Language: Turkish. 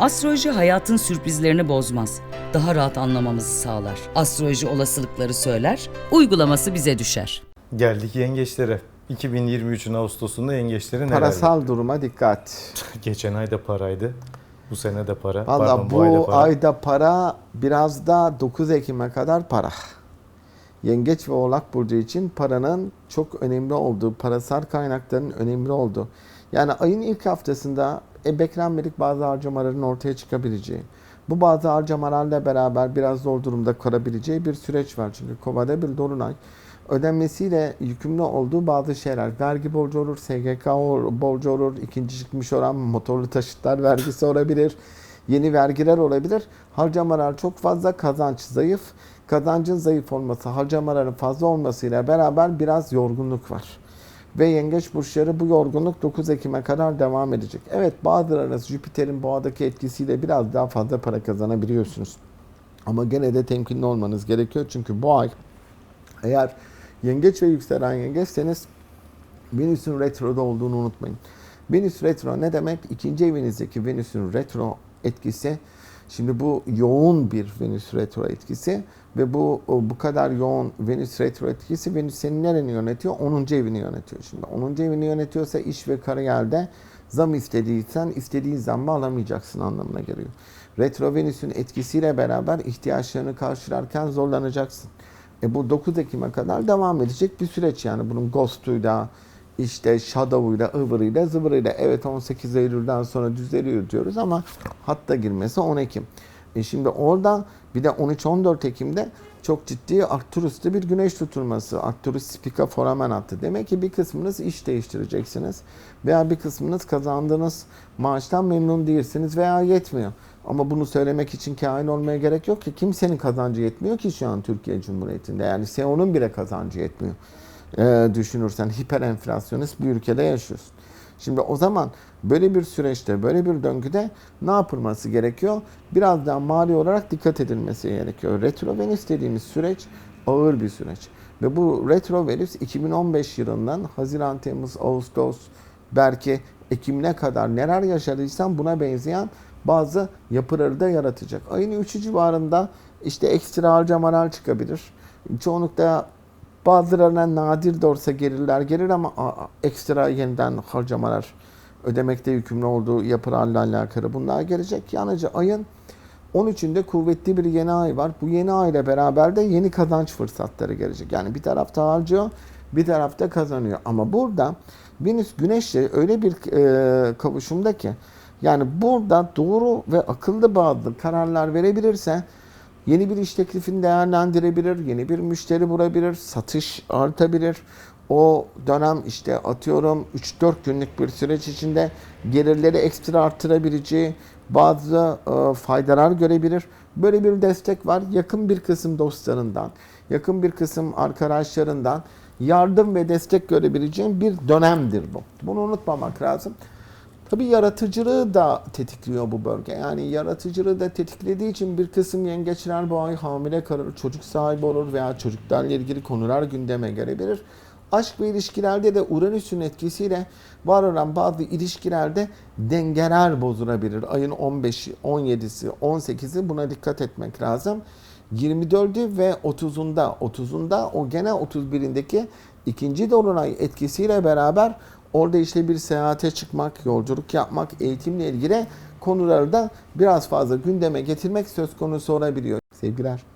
Astroloji hayatın sürprizlerini bozmaz. Daha rahat anlamamızı sağlar. Astroloji olasılıkları söyler, uygulaması bize düşer. Geldik yengeçlere. 2023'ün Ağustos'unda yengeçlerin neler? Parasal duruma dikkat. Geçen ay da paraydı. Bu sene de para. Valla Pardon, bu ayda para. ayda para biraz da 9 Ekim'e kadar para. Yengeç ve Oğlak Burcu için paranın çok önemli olduğu, parasal kaynakların önemli olduğu. Yani ayın ilk haftasında e, beklenmedik bazı harcamaların ortaya çıkabileceği, bu bazı harcamalarla beraber biraz zor durumda kalabileceği bir süreç var. Çünkü Kova'da bir dolunay ödenmesiyle yükümlü olduğu bazı şeyler. Vergi borcu olur, SGK or- borcu olur, ikinci çıkmış olan motorlu taşıtlar vergisi olabilir, yeni vergiler olabilir. Harcamalar çok fazla, kazanç zayıf. Kazancın zayıf olması, harcamaların fazla olmasıyla beraber biraz yorgunluk var. Ve yengeç burçları bu yorgunluk 9 Ekim'e kadar devam edecek. Evet bazılarınız Jüpiter'in boğadaki etkisiyle biraz daha fazla para kazanabiliyorsunuz. Ama gene de temkinli olmanız gerekiyor. Çünkü bu ay eğer yengeç ve yükselen yengeçseniz Venüs'ün retroda olduğunu unutmayın. Venüs retro ne demek? İkinci evinizdeki Venüs'ün retro etkisi Şimdi bu yoğun bir Venüs retro etkisi ve bu bu kadar yoğun Venüs retro etkisi Venüs senin nereni yönetiyor? 10. evini yönetiyor. Şimdi 10. evini yönetiyorsa iş ve kariyerde zam istediysen istediğin zammı alamayacaksın anlamına geliyor. Retro Venüs'ün etkisiyle beraber ihtiyaçlarını karşılarken zorlanacaksın. E bu 9 Ekim'e kadar devam edecek bir süreç yani bunun Ghost'uyla, işte Shadow'uyla, ıvırıyla, zıvırıyla. Evet 18 Eylül'den sonra düzeliyor diyoruz ama hatta girmesi 10 Ekim. E şimdi orada bir de 13-14 Ekim'de çok ciddi Arcturus'ta bir güneş tutulması. Arcturus Spica Foramen attı. Demek ki bir kısmınız iş değiştireceksiniz. Veya bir kısmınız kazandığınız maaştan memnun değilsiniz veya yetmiyor. Ama bunu söylemek için kain olmaya gerek yok ki. Kimsenin kazancı yetmiyor ki şu an Türkiye Cumhuriyeti'nde. Yani SEO'nun bile kazancı yetmiyor. Ee, düşünürsen hiper enflasyonist bir ülkede yaşıyorsun. Şimdi o zaman böyle bir süreçte, böyle bir döngüde ne yapılması gerekiyor? Biraz daha mali olarak dikkat edilmesi gerekiyor. Retro Venüs dediğimiz süreç ağır bir süreç. Ve bu Retro Venüs 2015 yılından Haziran, Temmuz, Ağustos, belki Ekim'ine kadar neler yaşadıysan buna benzeyen bazı yapıları da yaratacak. Ayın 3'ü civarında işte ekstra harcamalar çıkabilir. Çoğunlukla bazılarına nadir de olsa gelirler gelir ama ekstra yeniden harcamalar ödemekte yükümlü olduğu yapılarla alakalı bunlar gelecek. Yalnızca ayın 13'ünde kuvvetli bir yeni ay var. Bu yeni ay ile beraber de yeni kazanç fırsatları gelecek. Yani bir tarafta harcıyor, bir tarafta kazanıyor. Ama burada Venüs Güneş'le öyle bir e, kavuşumda ki yani burada doğru ve akıllı bazı kararlar verebilirse yeni bir iş teklifini değerlendirebilir, yeni bir müşteri bulabilir, satış artabilir. O dönem işte atıyorum 3-4 günlük bir süreç içinde gelirleri ekstra arttırabileceği bazı e, faydalar görebilir. Böyle bir destek var. Yakın bir kısım dostlarından, yakın bir kısım arkadaşlarından yardım ve destek görebileceğin bir dönemdir bu. Bunu unutmamak lazım. Tabii yaratıcılığı da tetikliyor bu bölge. Yani yaratıcılığı da tetiklediği için bir kısım yengeçler bu ay hamile kalır, çocuk sahibi olur veya çocuklarla ilgili konular gündeme gelebilir. Aşk ve ilişkilerde de Uranüs'ün etkisiyle var olan bazı ilişkilerde dengeler bozulabilir. Ayın 15'i, 17'si, 18'i buna dikkat etmek lazım. 24'ü ve 30'unda, 30'unda o gene 31'indeki ikinci dolunay etkisiyle beraber orada işte bir seyahate çıkmak, yolculuk yapmak, eğitimle ilgili konuları da biraz fazla gündeme getirmek söz konusu olabiliyor. Sevgiler.